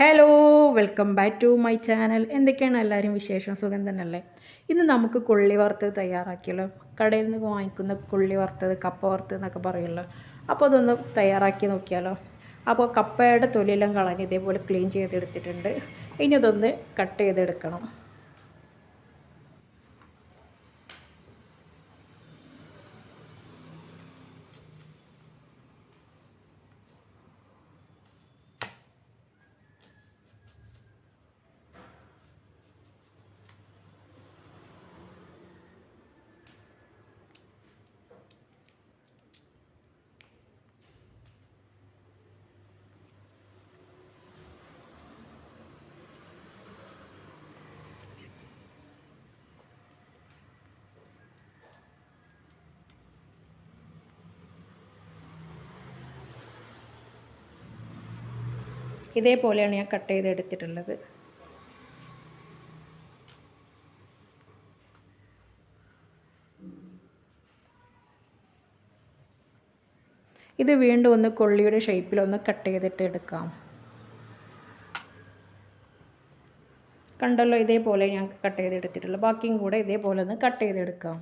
Hello welcome back to my channel എന്തൊക്കെയാണ് എല്ലാവരും വിശേഷം? സുഖം തന്നെയല്ലേ? ഇന്ന് നമുക്ക് കൊള്ളി വറുത്തത് തയ്യാറാക്കിയല്ലോ. കടയിൽ നിന്ന് വാങ്ങിക്കുന്ന കൊള്ളി വറുത്തത് കപ്പ വറുത്തത് എന്നൊക്കെ പറയുമല്ലോ. അപ്പോൾ അതൊന്ന് തയ്യാറാക്കി നോക്കിയാലോ. അപ്പോൾ കപ്പയുടെ തൊലിയെല്ലാം കളഞ്ഞ് ഇതേപോലെ ക്ലീൻ ചെയ്തെടുത്തിട്ടുണ്ട്. ഇനി അതൊന്ന് കട്ട് ചെയ്തെടുക്കണം. ഇതേപോലെയാണ് ഞാൻ കട്ട് ചെയ്ത് എടുത്തിട്ടുള്ളത് ഇത് വീണ്ടും ഒന്ന് കൊള്ളിയുടെ ഷേപ്പിൽ ഒന്ന് കട്ട് ചെയ്തിട്ട് എടുക്കാം. കണ്ടല്ലോ ഇതേപോലെ ഞാൻ കട്ട് ചെയ്തെടുത്തിട്ടുള്ളൂ ബാക്കിയും കൂടെ ഇതേപോലെ ഒന്ന് കട്ട് ചെയ്തെടുക്കാം.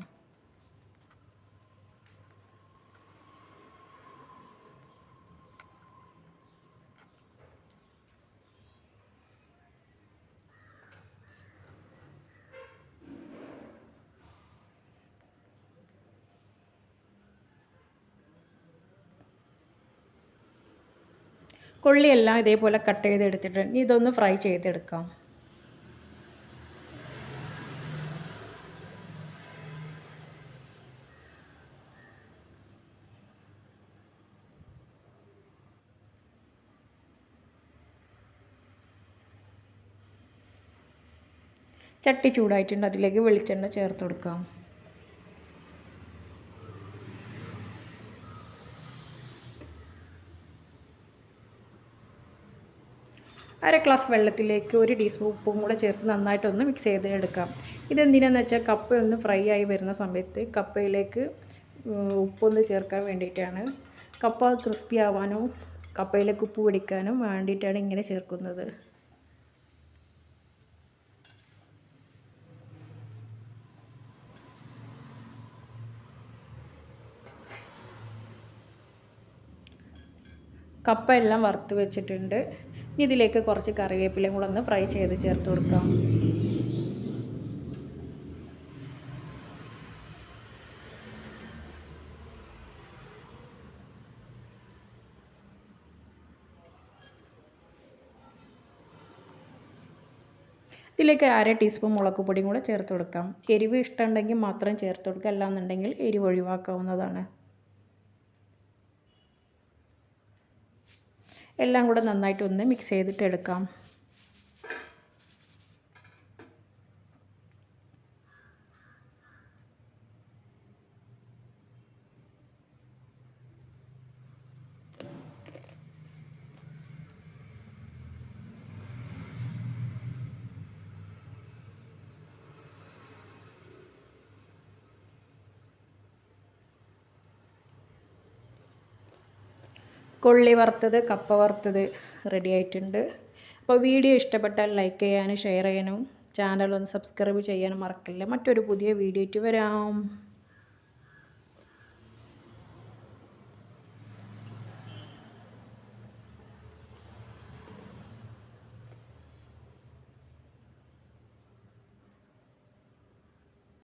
കൊള്ളിയെല്ലാം ഇതേപോലെ കട്ട് ചെയ്തെടുത്തിട്ട് ഇനി ഇതൊന്ന് ഫ്രൈ ചെയ്തെടുക്കാം. ചട്ടി ചൂടായിട്ടുണ്ട് അതിലേക്ക് വെളിച്ചെണ്ണ ചേർത്ത് കൊടുക്കാം. അര ഗ്ലാസ് വെള്ളത്തിലേക്ക് ഒരു ടീസ്പൂൺ ഉപ്പും കൂടെ ചേർത്ത് നന്നായിട്ടൊന്ന് മിക്സ് ചെയ്തെടുക്കാം. ഇതെന്തിനാന്ന് വെച്ചാൽ കപ്പ ഒന്ന് ഫ്രൈ ആയി വരുന്ന സമയത്ത് കപ്പയിലേക്ക് ഉപ്പൊന്ന് ചേർക്കാൻ വേണ്ടിയിട്ടാണ്. കപ്പ ക്രിസ്പി ആവാനോ കപ്പയിലേക്ക് ഉപ്പ് പിടിക്കാനും വേണ്ടിയിട്ടാണ് ഇങ്ങനെ ചേർക്കുന്നത്. കപ്പ എല്ലാം വറുത്ത് വെച്ചിട്ടുണ്ട്. ഇതിലേക്ക് കുറച്ച് കറിവേപ്പിലയും കൂടെ ഒന്ന് ഫ്രൈ ചെയ്ത് ചേർത്ത് കൊടുക്കാം. ഇതിലേക്ക് അര ടീസ്പൂൺ മുളക് പൊടിയും കൂടെ ചേർത്ത് കൊടുക്കാം. എരിവ് ഇഷ്ടമുണ്ടെങ്കിൽ മാത്രം ചേർത്ത് കൊടുക്കുക അല്ലാന്നുണ്ടെങ്കിൽ എരിവ് ഒഴിവാക്കാവുന്നതാണ്. എല്ലാം കൂടെ നന്നായിട്ടൊന്ന് മിക്സ് ചെയ്തിട്ട് എടുക്കാം കൊള്ളി വറുത്തത് കപ്പ വറുത്തത് റെഡി ആയിട്ടുണ്ട്. അപ്പോൾ വീഡിയോ ഇഷ്ടപ്പെട്ടാൽ ലൈക്ക് ചെയ്യാനും ഷെയർ ചെയ്യാനും ചാനൽ ഒന്ന് സബ്സ്ക്രൈബ് ചെയ്യാനും മറക്കില്ല. മറ്റൊരു പുതിയ വീഡിയോ ആയിട്ട് വരാം.